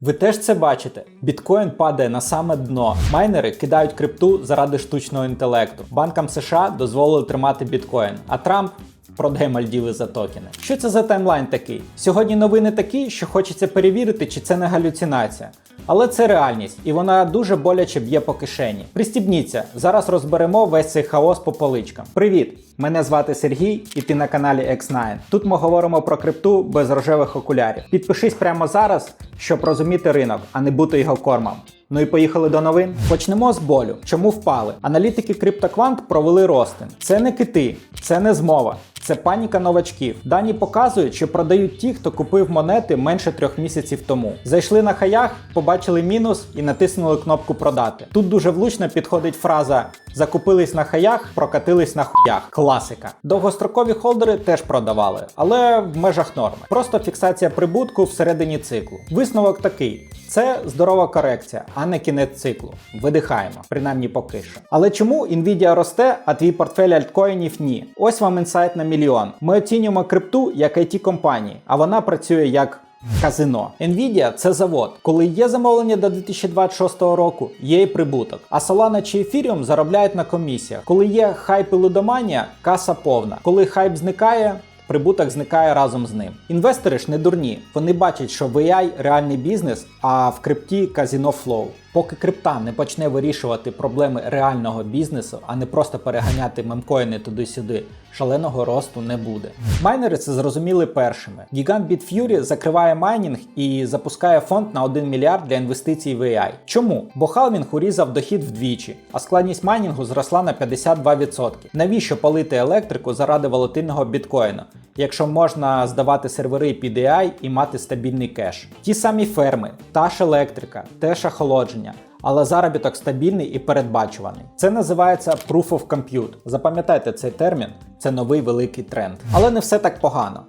Ви теж це бачите? Біткоін падає на саме дно. Майнери кидають крипту заради штучного інтелекту. Банкам США дозволили тримати біткоін, а Трамп продає Мальдіви за токени. Що це за таймлайн такий? Сьогодні новини такі, що хочеться перевірити, чи це не галюцинація. Але це реальність, і вона дуже боляче б'є по кишені. Пристібніться, зараз розберемо весь цей хаос по поличкам. Привіт! Мене звати Сергій, і ти на каналі X9. Тут ми говоримо про крипту без рожевих окулярів. Підпишись прямо зараз, щоб розуміти ринок, а не бути його кормом. Ну і поїхали до новин. Почнемо з болю. Чому впали? Аналітики CryptoQuant провели ростин. Це не кити, це не змова. Це паніка новачків. Дані показують, що продають ті, хто купив монети менше трьох місяців тому. Зайшли на хаях, побачили мінус і натиснули кнопку продати. Тут дуже влучно підходить фраза закупились на хаях, прокатились на хуях. Класика. Довгострокові холдери теж продавали, але в межах норми. Просто фіксація прибутку всередині циклу. Висновок такий: це здорова корекція, а не кінець циклу. Видихаємо, принаймні поки що. Але чому Nvidia росте, а твій портфель альткоїнів ні? Ось вам інсайт на мільйон. Ми оцінюємо крипту як it компанії, а вона працює як. Казино. Nvidia – це завод. Коли є замовлення до 2026 року, є і прибуток. А Solana чи Ethereum заробляють на комісіях. Коли є хайп і лудоманія, каса повна. Коли хайп зникає, прибуток зникає разом з ним. Інвестори ж не дурні. Вони бачать, що в AI реальний бізнес, а в крипті казино флоу. Поки крипта не почне вирішувати проблеми реального бізнесу, а не просто переганяти мемкоїни туди-сюди, шаленого росту не буде. Майнери це зрозуміли першими. Гігант Bitfury закриває майнінг і запускає фонд на 1 мільярд для інвестицій в AI. Чому? Бо халвінг урізав дохід вдвічі, а складність майнінгу зросла на 52%. Навіщо палити електрику заради волатильного біткоїна? Якщо можна здавати сервери під AI і мати стабільний кеш. Ті самі ферми, та ж електрика, те ж охолодження, але заробіток стабільний і передбачуваний. Це називається Proof of Compute. Запам'ятайте цей термін, це новий великий тренд. Але не все так погано.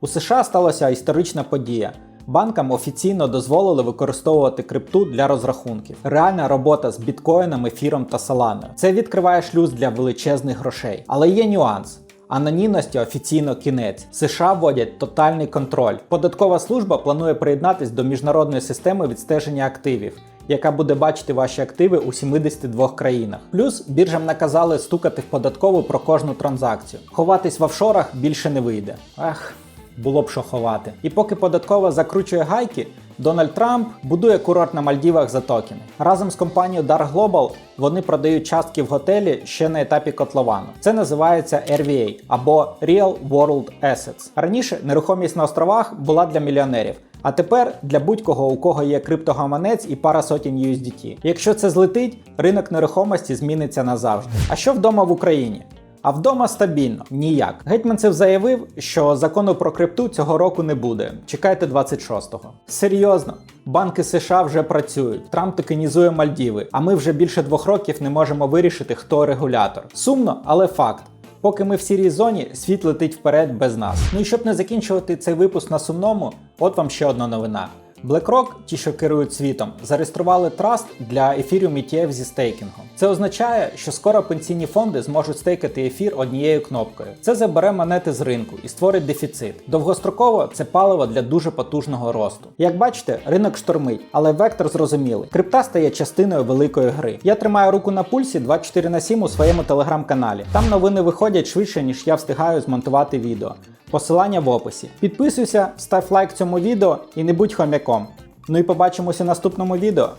У США сталася історична подія. Банкам офіційно дозволили використовувати крипту для розрахунків. Реальна робота з біткоїном, ефіром та соланою. Це відкриває шлюз для величезних грошей. Але є нюанс. Анонімності офіційно кінець. США вводять тотальний контроль. Податкова служба планує приєднатись до міжнародної системи відстеження активів, яка буде бачити ваші активи у 72 країнах. Плюс біржам наказали стукати в податкову про кожну транзакцію. Ховатись в офшорах більше не вийде. Ах. Було б що ховати. І поки податкова закручує гайки, Дональд Трамп будує курорт на Мальдівах за токени. Разом з компанією Dark Global вони продають частки в готелі ще на етапі котловану. Це називається RVA або Real World Assets. Раніше нерухомість на островах була для мільйонерів. А тепер для будь-кого, у кого є криптогаманець і пара сотень USDT. Якщо це злетить, ринок нерухомості зміниться назавжди. А що вдома в Україні? А вдома стабільно ніяк. Гетьманцев заявив, що закону про крипту цього року не буде. Чекайте 26-го. Серйозно, банки США вже працюють. Трамп токенізує Мальдіви, а ми вже більше двох років не можемо вирішити, хто регулятор. Сумно, але факт. Поки ми в сірій зоні, світ летить вперед без нас. Ну і щоб не закінчувати цей випуск на сумному, от вам ще одна новина. BlackRock, ті, що керують світом, зареєстрували траст для Ethereum ETF зі стейкінгом. Це означає, що скоро пенсійні фонди зможуть стейкати ефір однією кнопкою. Це забере монети з ринку і створить дефіцит. Довгостроково це паливо для дуже потужного росту. Як бачите, ринок штормить, але вектор зрозумілий. Крипта стає частиною великої гри. Я тримаю руку на пульсі 24 на 7 у своєму телеграм-каналі. Там новини виходять швидше, ніж я встигаю змонтувати відео. Посилання в описі. Підписуйся, став лайк цьому відео і не будь хомяком. Ну і побачимося в наступному відео.